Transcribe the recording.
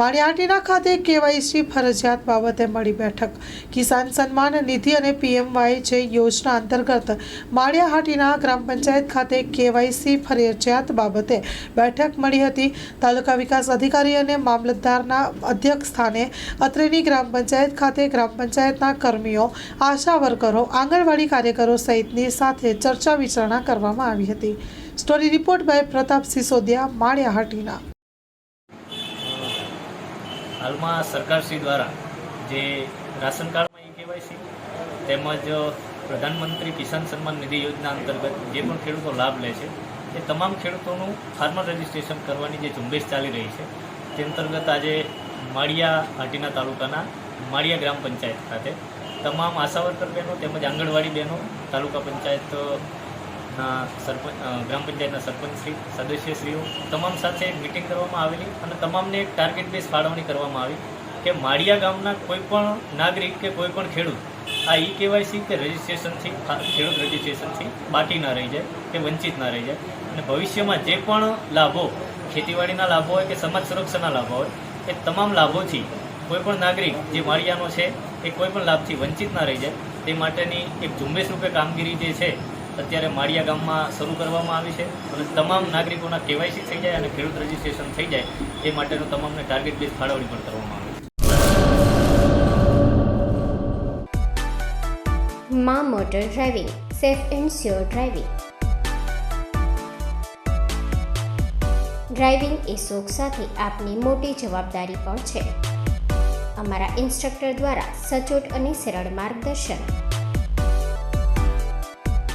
માળિયાહાટીના ખાતે કેવાયસી ફરજિયાત બાબતે મળી બેઠક. કિસાન સન્માન નિધિ અને પીએમવાય જે યોજના અંતર્ગત માળિયાહાટીના ગ્રામ પંચાયત ખાતે કેવાયસી ફરજિયાત બાબતે બેઠક મળી હતી. તાલુકા વિકાસ અધિકારી અને મામલતદારના અધ્યક્ષ સ્થાને અત્રેની ગ્રામ પંચાયત ખાતે ગ્રામ પંચાયતના કર્મીઓ, આશા વર્કરો, આંગણવાડી કાર્યકરો સહિતની સાથે ચર્ચા વિચારણા કરવામાં આવી હતી. Story report by Pratap Sisodiya, Maliyahatina. હાલમાં સરકારશ્રી દ્વારા જે રાશન કાર્ડમાં ઈ કેવાયસી, તેમજ પ્રધાનમંત્રી કિસાન સન્માન નિધિ યોજના અંતર્ગત જે પણ ખેડૂતો લાભ લે છે, એ તમામ ખેડૂતોનું ફાર્મર રજિસ્ટ્રેશન કરવાની જે ઝુંબેશ ચાલી રહી છે, તે અંતર્ગત આજે માળિયા હાટીના તાલુકાના માળિયા ગ્રામ પંચાયત ખાતે તમામ આશાવર્કર બહેનો તેમજ આંગણવાડી બહેનો, તાલુકા પંચાયત સરપંચ ગ્રામ પંચાયતના સરપંચશ્રી, સદસ્યશ્રીઓ તમામ સાથે એક મિટિંગ કરવામાં આવેલી અને તમામને એક ટાર્ગેટ બેઝ ફાળવણી કરવામાં આવી કે માળિયા ગામના કોઈ પણ નાગરિક કે કોઈપણ ખેડૂત, આ ઈ કેવાયસી કે રજિસ્ટ્રેશનથી ખેડૂત રજિસ્ટ્રેશનથી બાકી ના રહી જાય કે વંચિત ના રહી જાય. અને ભવિષ્યમાં જે પણ લાભો, ખેતીવાડીના લાભો હોય કે સમાજ સુરક્ષાના લાભો હોય, એ તમામ લાભોથી કોઈપણ નાગરિક જે માળિયાનો છે એ કોઈપણ લાભથી વંચિત ના રહી જાય. તે માટેની એક ઝુંબેશ રૂપે કામગીરી જે છે અત્યારે માળિયા ગામમાં શરૂ કરવામાં આવી છે અને તમામ નાગરિકોના કેવાયસી થઈ જાય અને ખેડૂત રજીસ્ટ્રેશન થઈ જાય એ માટેનું તમામને ટાર્ગેટ બેઝ ફાળવણી પણ કરવામાં આવે છે. મા motor driving, safe and sure driving. Driving એ શોખ સાથે આપની મોટી જવાબદારી પણ છે. અમારા ઇન્સ્ટ્રક્ટર દ્વારા સચોટ અને સરળ માર્ગદર્શન